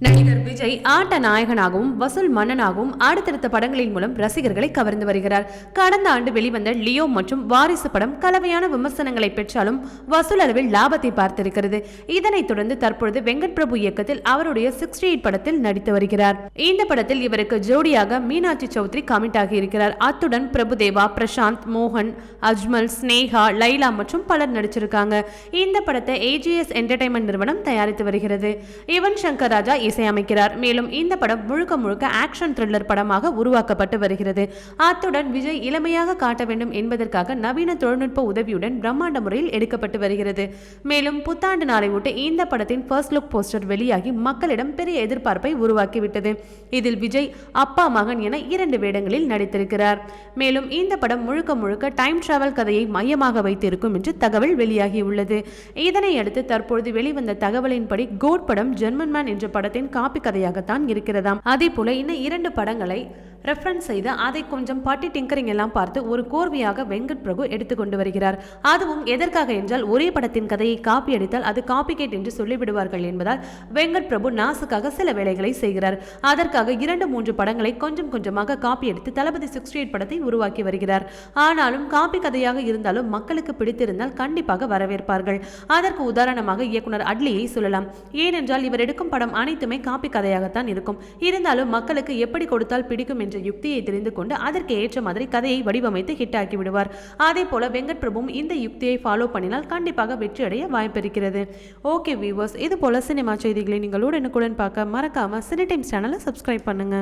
90 விஜய் ஆட்ட நாயகனாகவும் வசூல் மன்னனாகவும் அடுத்தடுத்த படங்களின் மூலம் ரசிகர்களை கவர்ந்து வருகிறார். கடந்த ஆண்டு வெளிவந்த லியோ மற்றும் வாரிசு படம் கலவையான விமர்சனங்களை பெற்றாலும் வசூல் அளவில் லாபத்தை பார்த்திருக்கிறது. இதனைத் தொடர்ந்து தற்பொழுது வெங்கட் பிரபு இயக்கத்தில் அவருடைய சிக்ஸ்டி எயிட் படத்தில் நடித்து வருகிறார். இந்த படத்தில் இவருக்கு ஜோடியாக மீனாட்சி சௌத்ரி கமிட் ஆகியிருக்கிறார் அத்துடன் பிரபுதேவா பிரசாந்த் மோகன் அஜ்மல் ஸ்னேகா லைலா மற்றும் பலர் நடிச்சிருக்காங்க. இந்த படத்தை ஏஜிஎஸ் என்டர்டைன்மெண்ட் நிறுவனம் தயாரித்து வருகிறது. யுவன் சங்கர் ராஜா இசையமைக்கிறார். மேலும் இந்த படம் முழுக்க முழுக்க ஆக்ஷன் த்ரில்லர் படமாக உருவாக்கப்பட்டு வருகிறது. அத்துடன் விஜய் இளமையாக காட்ட வேண்டும் என்பதற்காக நவீன தொழில்நுட்ப உதவியுடன் பிரம்மாண்ட முறையில் எடுக்கப்பட்டு வருகிறது. மேலும் புத்தாண்டு நாளை ஒட்டி இந்த படத்தின் ஃபர்ஸ்ட் லுக் போஸ்டர் வெளியாகி மக்களிடம் பெரிய எதிர்பார்ப்பை உருவாக்கிவிட்டது. இதில் விஜய் அப்பா மகன் என இரண்டு வேடங்களில் நடித்திருக்கிறார். மேலும் இந்த படம் முழுக்க முழுக்க டைம் டிராவல் கதையை மையமாக வைத்திருக்கும் என்று தகவல் வெளியாகியுள்ளது. இதனை அடுத்து தற்பொழுது வெளிவந்த தகவலின்படி கோட் படம் ஜெர்மன் மேன் என்ற படத்தின் காப்பி கதையாகத்தான் இருக்கிறதாம். அதே போல இன்னும் இரண்டு படங்களை ரெஃபரன்ஸ் செய்து அதை கொஞ்சம் பட்டி டிங்கரிங் எல்லாம் பார்த்து ஒரு கோர்வையாக வெங்கட் பிரபு எடுத்துக்கொண்டு வருகிறார். அதுவும் எதற்காக என்றால் ஒரே படத்தின் கதையை காப்பி அடித்தால் அது காப்பி கேட் என்று சொல்லிவிடுவார்கள் என்பதால் வெங்கட் பிரபு நாசுக்காக சில வேலைகளை செய்கிறார். அதற்காக இரண்டு மூன்று படங்களை கொஞ்சம் கொஞ்சமாக காப்பி எடுத்து தளபதி சிக்ஸ்டி எயிட் படத்தை உருவாக்கி வருகிறார். ஆனாலும் காப்பி கதையாக இருந்தாலும் மக்களுக்கு பிடித்திருந்தால் கண்டிப்பாக வரவேற்பார்கள். அதற்கு உதாரணமாக இயக்குனர் அட்லியை சொல்லலாம். ஏனென்றால் இவர் எடுக்கும் படம் அனைத்துமே காப்பி கதையாகத்தான் இருக்கும். இருந்தாலும் மக்களுக்கு எப்படி கொடுத்தால் பிடிக்கும் என்ற யுக்தியை தெரிந்து கொண்டு அதற்கு ஏற்ற மாதிரி கதையை வடிவமைத்து ஹிட் ஆக்கி விடுவார். அதே போல வெங்கட் பிரபுவும் இந்த யுக்தியை ஃபாலோ பண்ணினால் கண்டிப்பாக வெற்றி அடைய வாய்ப்பு இருக்கிறது. ஓகே வியூவர்ஸ் இது போல சினிமா செய்திகளை நீங்கள் உடனுக்குடன் பார்க்க மறக்காம சினி டைம்ஸ் சேனலை சப்ஸ்கிரைப் பண்ணுங்க.